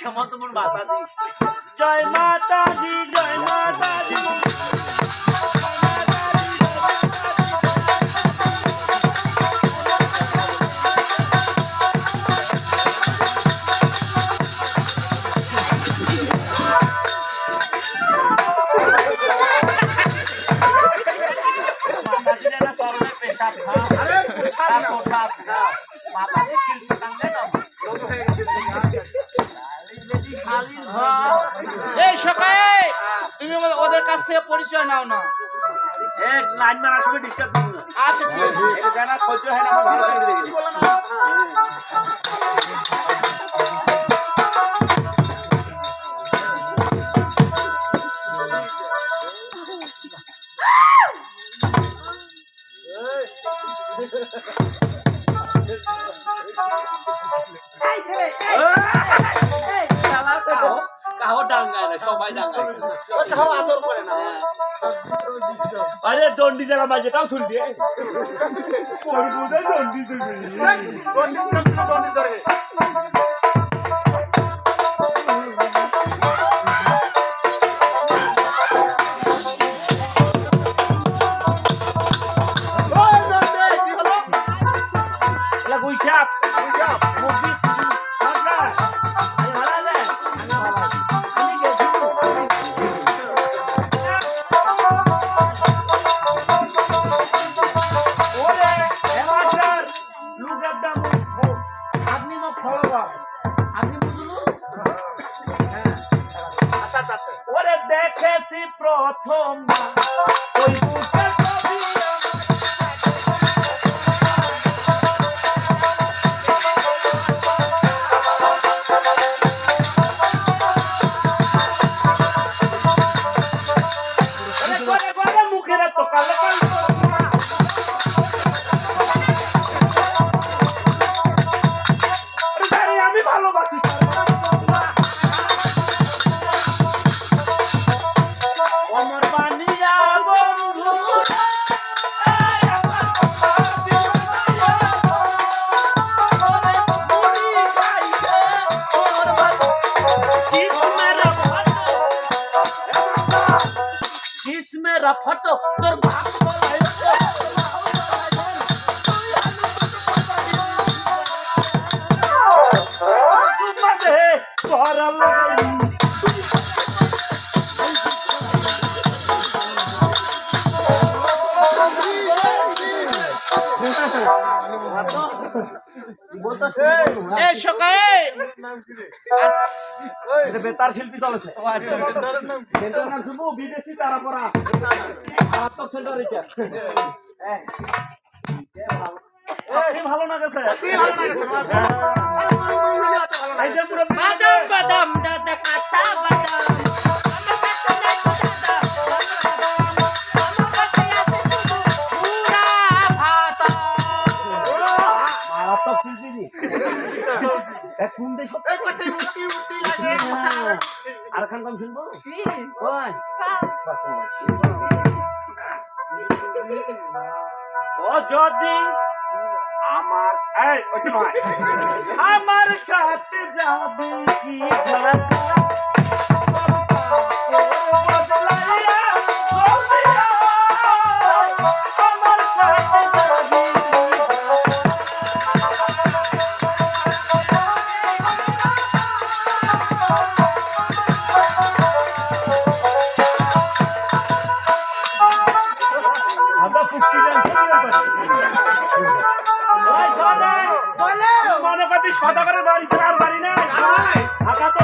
দীক্ষা মতো মোর মাতাজি? জয় মাতাজি জয় মাতাজি। মাতাজির একটা চরণের পেশাব খাও আর প্রসাদ খাও মাতাজির থেকে পরিচয় নাও না লাইন মারার সময় ডিস্টার্ব দিবি না আচ্ছা ঠিক আছে। এটা জানা সহ্য হয় না আমার ভালো সঙ্গে দেখি কাহো ডাঙ্গায়। না। সবাই ডাঙ্গায় আরে দন্ডি জায়গা মাঝে কাউ শুনবি পড়বুদে দন্ডি শুনবি ভাগ বলাইছে তোমাদের করা লাগাই এই সকালে বেতার শিল্পী চলেছে। সেন্টার নাম শুনব? বিদেশি তারা মারাত্মক সেন্টার এটা এই, এ ভালো। ভালো না গেছে বাদাম বাদাম দাদা কাঁচা বাদাম খান কম শুনব? ও যদি আমার এই ওই নয়। আমার সাথে যাবে কি মনে করছি সদাগরের বাড়ি ছাড়া আর বাড়ি নাই? ঢাকা তো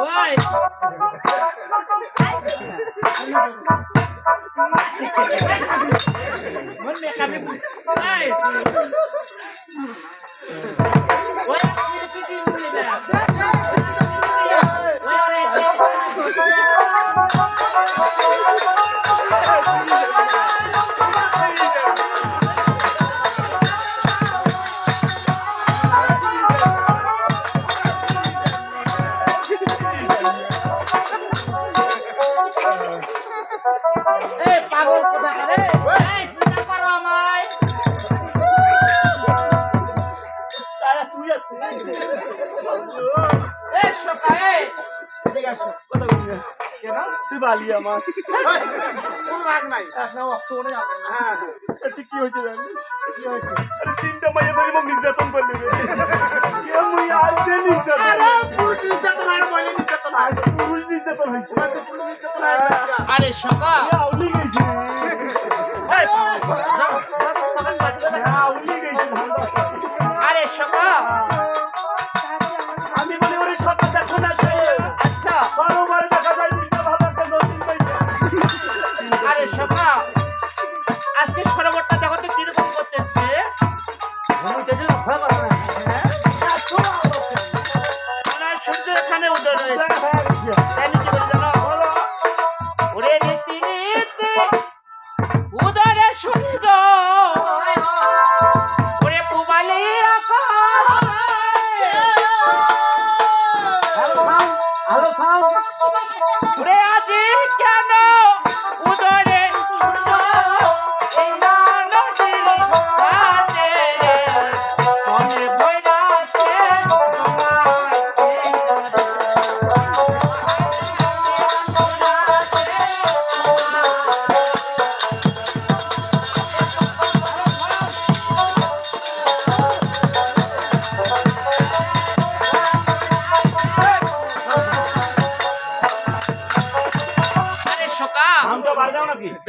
Woi. Mun kami. Woi. এই পাগল কোথা করে এই চিন্তা করো আমায়। তারা তুই আছিস। এই সকালে তুই বালি আমার। কি হয়েছে জানিস? কি হয়েছে? আরে তিনটা আরে সকা আউলি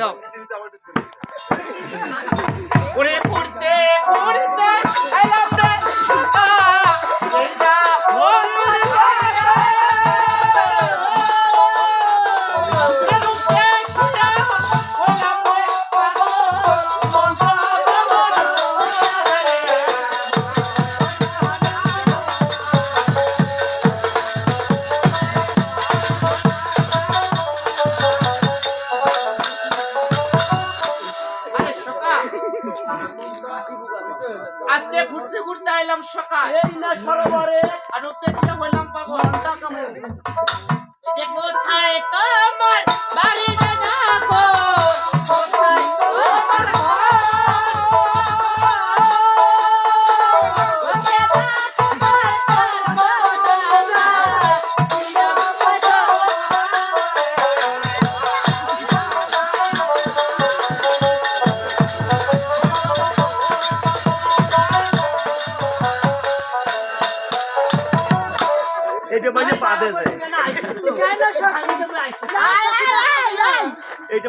Go. পেলাম সকাল। এই না সরোবরে। আর উদ্যোগ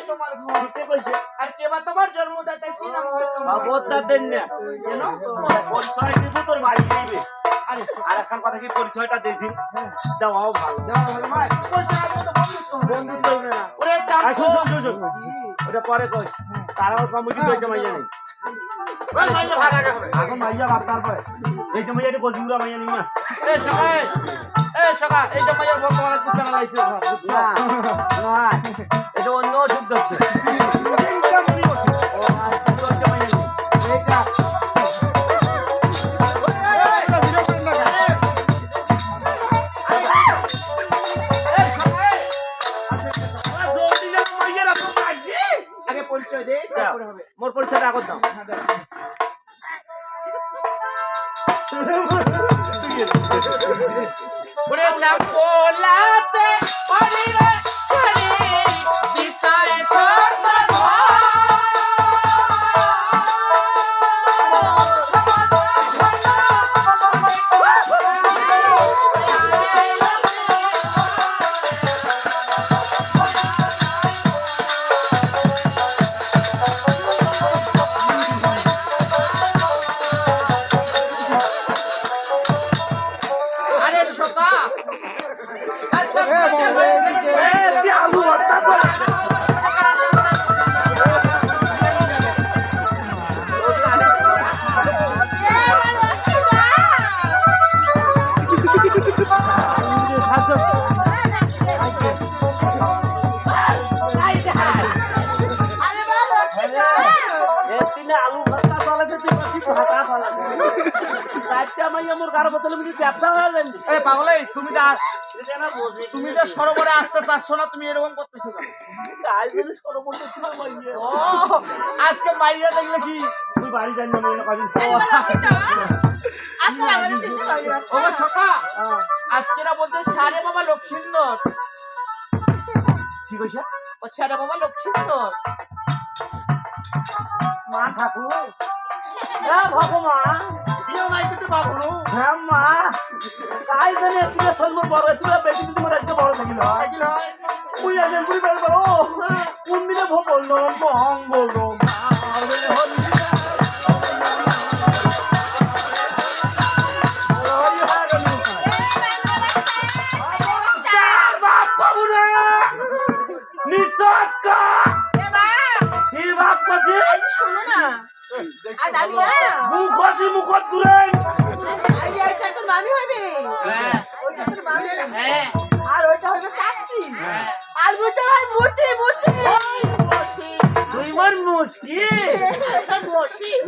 কোথায় তোমার ঘর কে কইছে? আর কে বা তোমার জন্মদাতা কি নাম? বাবদা দেন না। কেন? পরিচয় দিব তোর বাড়ি যাইবে। আর। একখান কথা কি পরিচয়টা দিয়েছি? দেওয়াও ভালো। যাও ভালো। ভাই পরিচয় আমি তো বন্ধুত্ব হবে। বন্ধুত্ব হইবে না। ওরে আর চাঁদ শোন, শোন, শোন, শোন। ওটা পরে কইস তারাও কমিটি মাইয়া নেই। এখন মাইয়া বাপ তারপরে। এই যে মাইয়া বজিগুলা মাইয়া নিই না। এই যে মাইয়ার বর্তমানে দোকান লাইছে না। না। এটা অন্য শব্দ হচ্ছে আচ্ছা মোর পরিচয়টা আগত দাও। ওরে চাপোলাতে মাইয়া মোর গাড়ো বোতলে মিলে চ্যাপটা হয়ে যাবে। এই পাগলে তুমি যা এটা না বোঝে। তুমি যে সরোবরে আসতে চাচ্ছ না তুমি এরকম করতেছো কেন? কাজ জিনিস করো বলতে ছিল মাইয়া। ও আজকে মাইয়া দেখলে কি? তুই বাড়ি যাই না কদিন আজকে না। বলতে সারে বাবা লক্ষ্মীন্দর কি কইছে? ও সারে বাবা লক্ষ্মীন্দর মা ঠাকুর। ভগবান। বিয়ে নাই কিন্তু বাবু হ্যাঁ মা। তাই জানে তুই সর্ব বড় তুই বেশি বড় থাকিল। কোন দিনে ভোগল মঙ্গল বাপ। কাছে? শোনো না না। মুখ বাসি মুখত দূরে তো মামি হবে? ওইটা তোর মামি হ্যাঁ। আর ওইটা হবে চাষি আর ওইটা হয়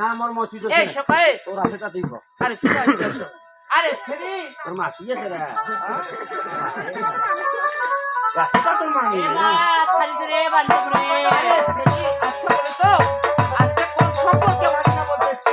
না মসি আছে তা তুই কর আরে শুনে আসো, আসো। আরে শ্রী তোর মাসি আছে রে। রাস্তা তোর মামি। আরে শ্রী আচ্ছা তো। সম্পর্কে ভাষা বলতেছো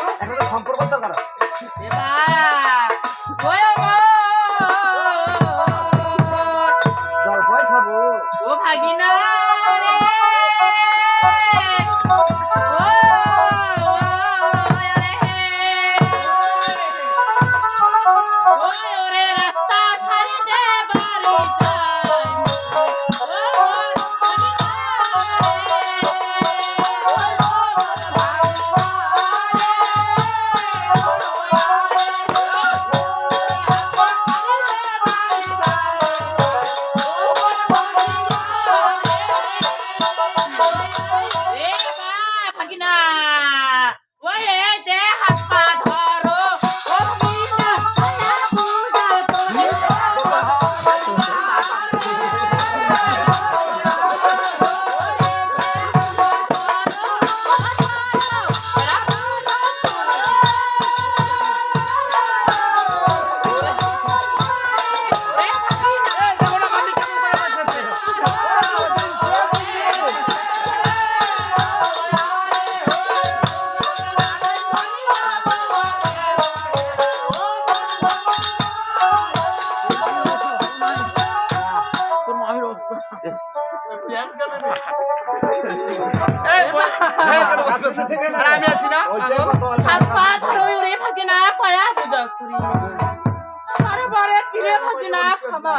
ক্ষমা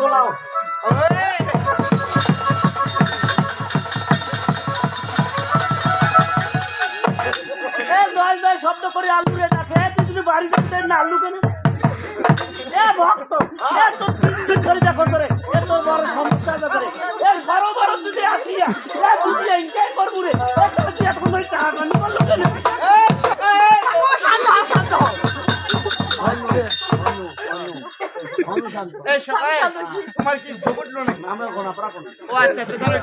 করো। জয় জয় শব্দ করে আলুরে ডাকে। তুই যদি বাড়ি যাতে না আলু কেন। এ ভক্ত। এ তো তিন দিন ধরে দেখো তোরে। এই, সকা, এই, তোমার কি ঝোঁক উঠল আমরা গোনা পড়া কোন? ও আচ্ছা আচ্ছা ধরো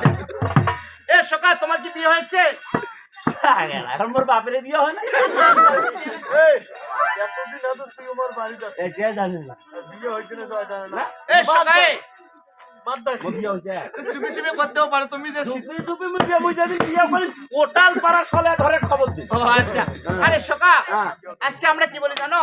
এ সকা তোমার কি বিয়ে হয়েছে? এখন মোর বাপের বিয়ে হয় না? এ বিয়ে হয়েছে। আচ্ছা। আরে সকা হ্যাঁ। আজকে আমরা কি বলি জানো?